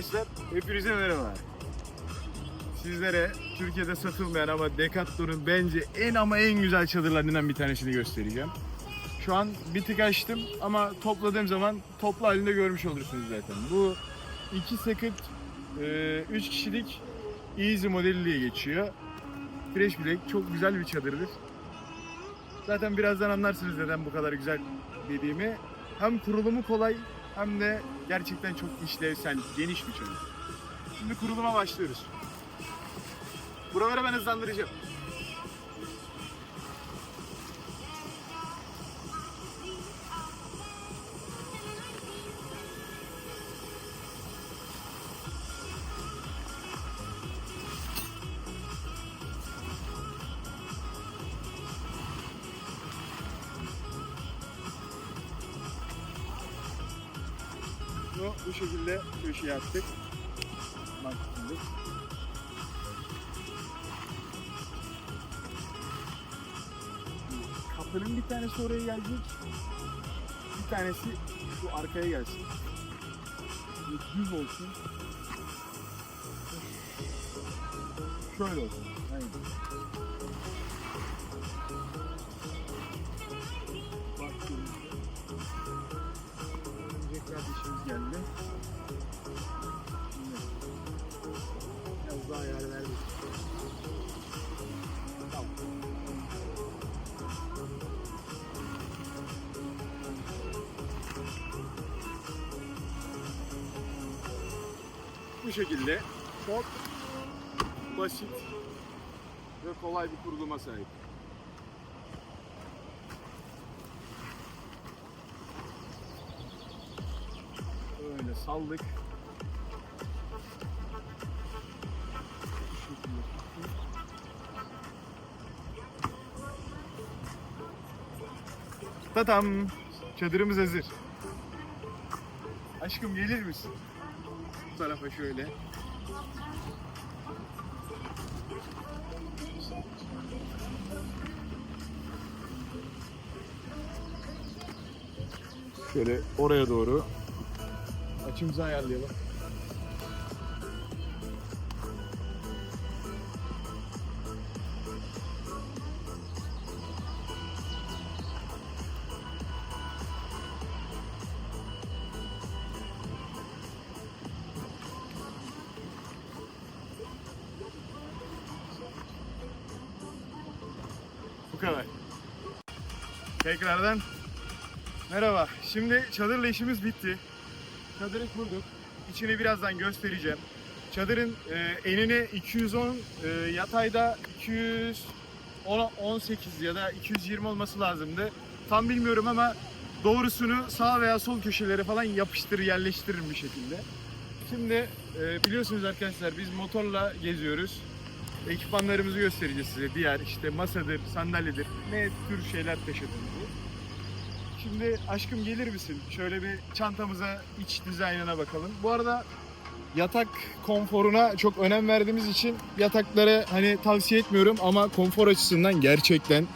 Arkadaşlar hepinize merhaba. Sizlere Türkiye'de satılmayan ama Decathlon'un bence en ama en güzel çadırlarından bir tanesini göstereceğim. Şu an bir tık açtım ama topladığım zaman toplu halinde görmüş olursunuz zaten. Bu iki sakıt 3 kişilik Easy modeli diye geçiyor. Fresh Black çok güzel bir çadırdır. Zaten birazdan anlarsınız neden bu kadar güzel dediğimi. Hem kurulumu kolay hem de gerçekten çok işlevsel, geniş bir çadır. Şimdi kuruluma başlıyoruz. Buraları ben hızlandıracağım. Bu şekilde köşeye attık. Bak. Kapının bir tanesi oraya gelecek. Bir tanesi şu arkaya gelsin. Düz olsun. Şöyle olsun. Bu şekilde çok basit ve kolay bir kuruluma sahip. Öyle saldık. Tatam. Çadırımız hazır. Aşkım gelir misin? Tarafa şöyle. Şöyle oraya doğru Açımızı ayarlayalım. Kadar. Tekrardan merhaba. Şimdi çadırla işimiz bitti. Çadırı kurduk. İçini birazdan göstereceğim. Çadırın e, enine 210, e, yatayda 218 ya da 220 olması lazımdı. Tam bilmiyorum ama doğrusunu sağ veya sol köşelere falan yapıştırır, yerleştiririm bir şekilde. Şimdi e, biliyorsunuz arkadaşlar biz motorla geziyoruz. Ekipmanlarımızı göstereceğiz size. Diğer işte masadır, sandalyedir, ne tür şeyler taşıdığımızı. Şimdi aşkım gelir misin? Şöyle bir çantamıza iç dizaynına bakalım. Bu arada yatak konforuna çok önem verdiğimiz için yatakları hani tavsiye etmiyorum ama konfor açısından gerçekten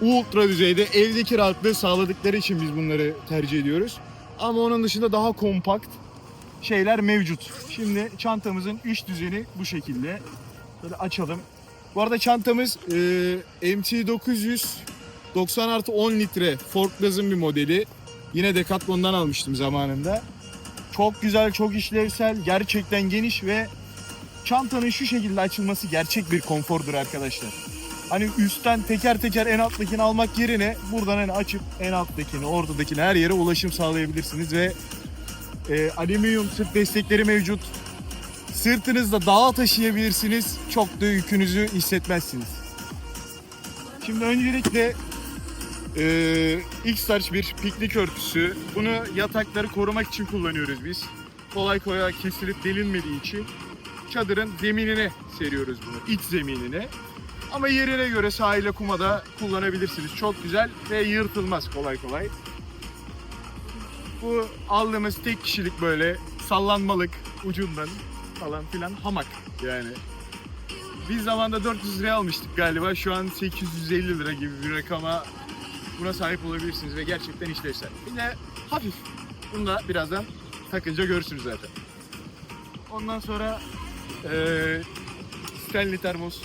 ultra düzeyde evdeki rahatlığı sağladıkları için biz bunları tercih ediyoruz. Ama onun dışında daha kompakt şeyler mevcut. Şimdi çantamızın iç düzeni bu şekilde. Böyle açalım. Bu arada çantamız e, MT900 90 artı 10 litre Forklaz'ın bir modeli. Yine Decathlon'dan almıştım zamanında. Çok güzel, çok işlevsel, gerçekten geniş ve çantanın şu şekilde açılması gerçek bir konfordur arkadaşlar. Hani üstten teker teker en alttakini almak yerine buradan hani açıp en alttakini, ortadakini her yere ulaşım sağlayabilirsiniz ve e, alüminyum sırt destekleri mevcut. Sırtınızda dağa taşıyabilirsiniz. Çok da yükünüzü hissetmezsiniz. Şimdi öncelikle ee, X-Large bir piknik örtüsü. Bunu yatakları korumak için kullanıyoruz biz. Kolay kolay kesilip delinmediği için çadırın zeminine seriyoruz bunu. iç zeminine. Ama yerine göre sahile kumada kullanabilirsiniz. Çok güzel ve yırtılmaz kolay kolay. Bu aldığımız tek kişilik böyle sallanmalık ucundan falan filan hamak yani. Biz zamanda 400 liraya almıştık galiba. Şu an 850 lira gibi bir rakama buna sahip olabilirsiniz ve gerçekten işlevsel. Bir de hafif. Bunu da birazdan takınca görürsünüz zaten. Ondan sonra eee Stanley termos.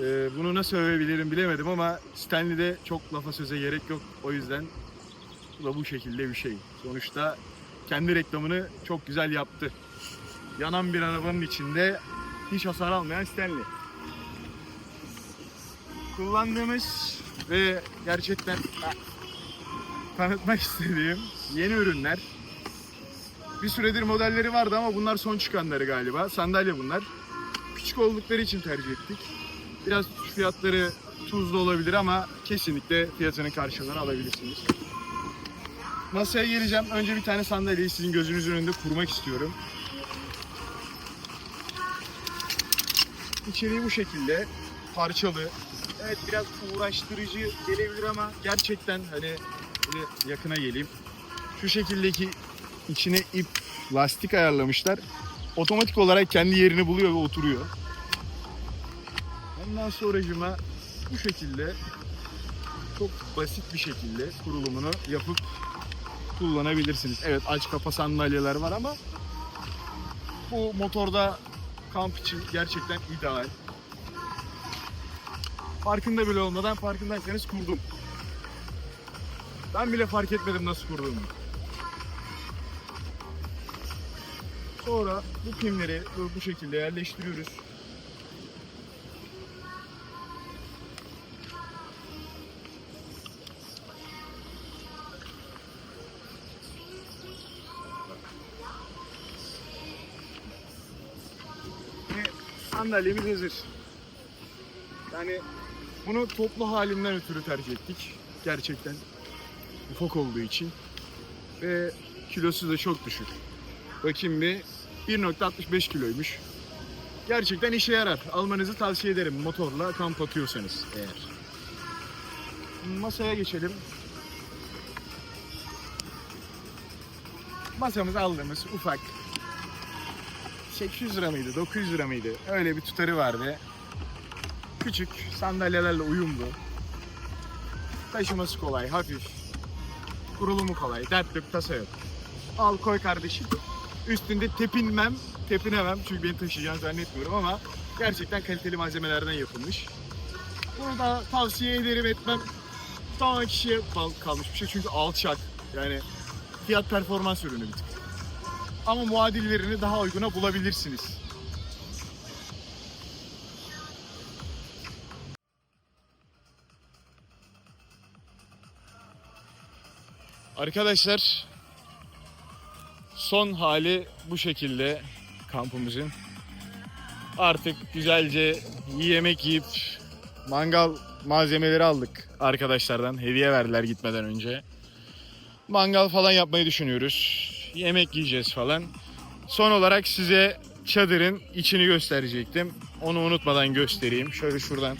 Eee, bunu nasıl övebilirim bilemedim ama Stanley'de çok lafa söze gerek yok. O yüzden bu da bu şekilde bir şey. Sonuçta kendi reklamını çok güzel yaptı. Yanan bir arabanın içinde hiç hasar almayan Stanley. Kullandığımız ve gerçekten tanıtmak istediğim yeni ürünler. Bir süredir modelleri vardı ama bunlar son çıkanları galiba. Sandalye bunlar. Küçük oldukları için tercih ettik. Biraz fiyatları tuzlu olabilir ama kesinlikle fiyatının karşılığını alabilirsiniz. Masaya geleceğim. Önce bir tane sandalyeyi sizin gözünüzün önünde kurmak istiyorum. İçeriği bu şekilde. Parçalı. Evet biraz uğraştırıcı gelebilir ama gerçekten hani yakına geleyim. Şu şekildeki içine ip, lastik ayarlamışlar. Otomatik olarak kendi yerini buluyor ve oturuyor. Ondan sonracıma bu şekilde çok basit bir şekilde kurulumunu yapıp kullanabilirsiniz. Evet aç kapa sandalyeler var ama bu motorda kamp için gerçekten ideal. Farkında bile olmadan farkındaysanız kurdum. Ben bile fark etmedim nasıl kurduğumu. Sonra bu pimleri bu- şekilde yerleştiriyoruz. Sandalyemiz hazır. Yani bunu toplu halinden ötürü tercih ettik. Gerçekten ufak olduğu için. Ve kilosu da çok düşük. Bakayım bir 1.65 kiloymuş. Gerçekten işe yarar. Almanızı tavsiye ederim motorla kamp atıyorsanız eğer. Masaya geçelim. Masamız aldığımız ufak 800 lira mıydı 900 lira mıydı öyle bir tutarı vardı. Küçük sandalyelerle uyumlu. Taşıması kolay, hafif. Kurulumu kolay, dert yok, tasa yok. Al koy kardeşim. Üstünde tepinmem, tepinemem çünkü beni taşıyacağını zannetmiyorum ama gerçekten kaliteli malzemelerden yapılmış. Bunu da tavsiye ederim etmem. Tamamen kişiye kal- kalmış bir şey çünkü alçak. Yani fiyat performans ürünü bir tık. Ama muadillerini daha uyguna bulabilirsiniz. Arkadaşlar son hali bu şekilde kampımızın. Artık güzelce yemek yiyip mangal malzemeleri aldık arkadaşlardan. Hediye verdiler gitmeden önce. Mangal falan yapmayı düşünüyoruz. Yemek yiyeceğiz falan. Son olarak size çadırın içini gösterecektim. Onu unutmadan göstereyim. Şöyle şuradan.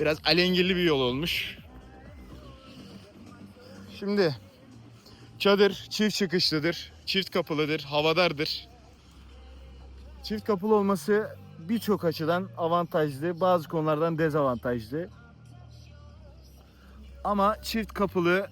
Biraz alengirli bir yol olmuş. Şimdi Çadır çift çıkışlıdır, çift kapılıdır, havadardır. Çift kapılı olması birçok açıdan avantajlı, bazı konulardan dezavantajlı. Ama çift kapılı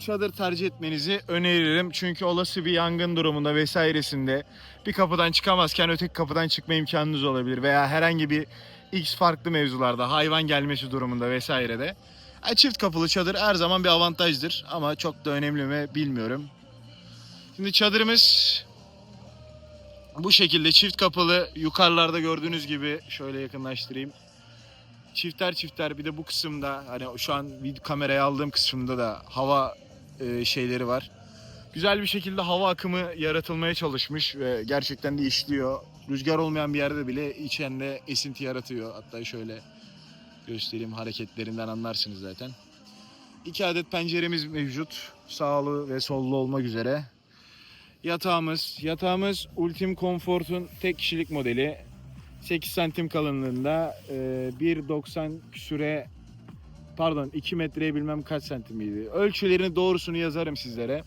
çadır tercih etmenizi öneririm. Çünkü olası bir yangın durumunda vesairesinde bir kapıdan çıkamazken öteki kapıdan çıkma imkanınız olabilir veya herhangi bir X farklı mevzularda hayvan gelmesi durumunda vesairede. Ha, Çift kapılı çadır her zaman bir avantajdır ama çok da önemli mi bilmiyorum. Şimdi çadırımız bu şekilde çift kapılı yukarılarda gördüğünüz gibi şöyle yakınlaştırayım. Çifter çifter bir de bu kısımda hani şu an kameraya aldığım kısımda da hava e, şeyleri var. Güzel bir şekilde hava akımı yaratılmaya çalışmış ve gerçekten de işliyor. Rüzgar olmayan bir yerde bile içinde esinti yaratıyor. Hatta şöyle göstereyim hareketlerinden anlarsınız zaten. İki adet penceremiz mevcut. Sağlı ve sollu olmak üzere. Yatağımız. Yatağımız Ultim Comfort'un tek kişilik modeli. 8 santim kalınlığında. e, 1.90 küsüre pardon 2 metreye bilmem kaç santimiydi. Ölçülerini doğrusunu yazarım sizlere.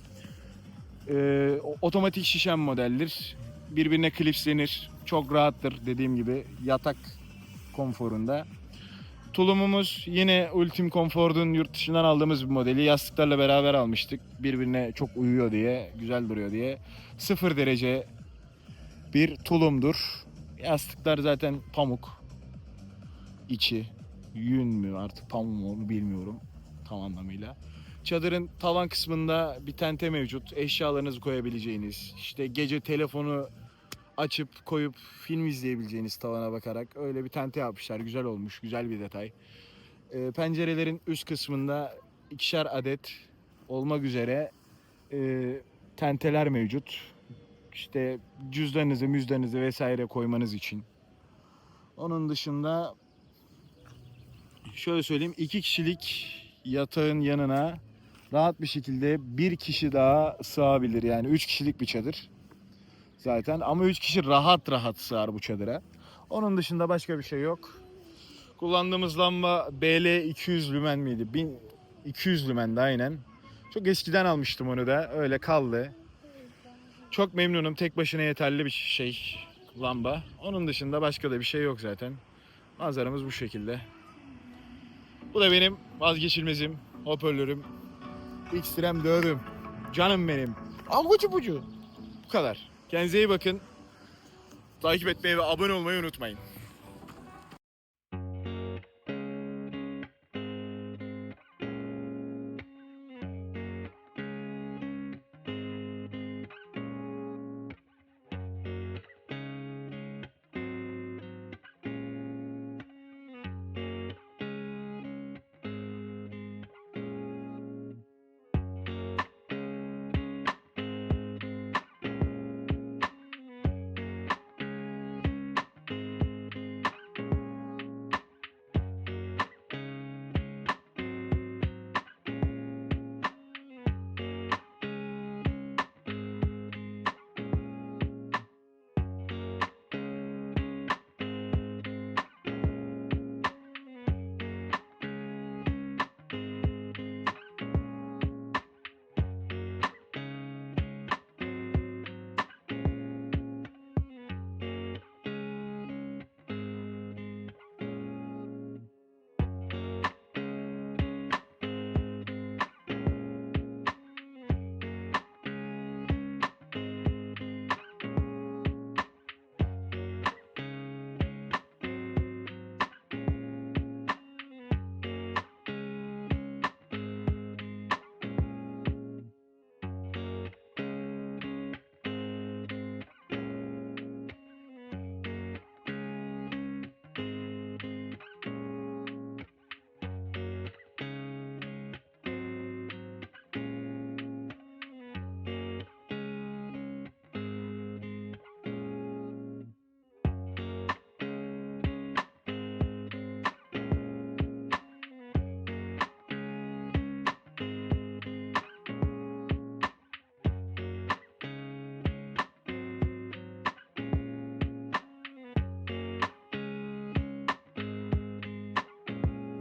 E, o- otomatik şişen modeldir. Birbirine klipslenir. Çok rahattır dediğim gibi yatak konforunda. Tulumumuz yine Ultim Comfort'un yurt dışından aldığımız bir modeli. Yastıklarla beraber almıştık. Birbirine çok uyuyor diye, güzel duruyor diye. Sıfır derece bir tulumdur. Yastıklar zaten pamuk. İçi yün mü artık pamuk mu bilmiyorum tam anlamıyla. Çadırın tavan kısmında bir tente mevcut. Eşyalarınızı koyabileceğiniz, işte gece telefonu açıp koyup film izleyebileceğiniz tavana bakarak öyle bir tente yapmışlar. Güzel olmuş, güzel bir detay. Ee, pencerelerin üst kısmında ikişer adet olmak üzere e, tenteler mevcut. İşte cüzdanınızı, müzdanınızı vesaire koymanız için. Onun dışında şöyle söyleyeyim iki kişilik yatağın yanına rahat bir şekilde bir kişi daha sığabilir. Yani üç kişilik bir çadır zaten ama üç kişi rahat rahat sığar bu çadıra. Onun dışında başka bir şey yok. Kullandığımız lamba BL 200 lümen miydi? 1200 lümendi aynen. Çok eskiden almıştım onu da. Öyle kaldı. Çok memnunum. Tek başına yeterli bir şey lamba. Onun dışında başka da bir şey yok zaten. Manzaramız bu şekilde. Bu da benim vazgeçilmezim. Hoparlörüm. Xtrem 4'üm. Canım benim. Avucu bucu. Bu kadar. Kendinize iyi bakın. Takip etmeyi ve abone olmayı unutmayın.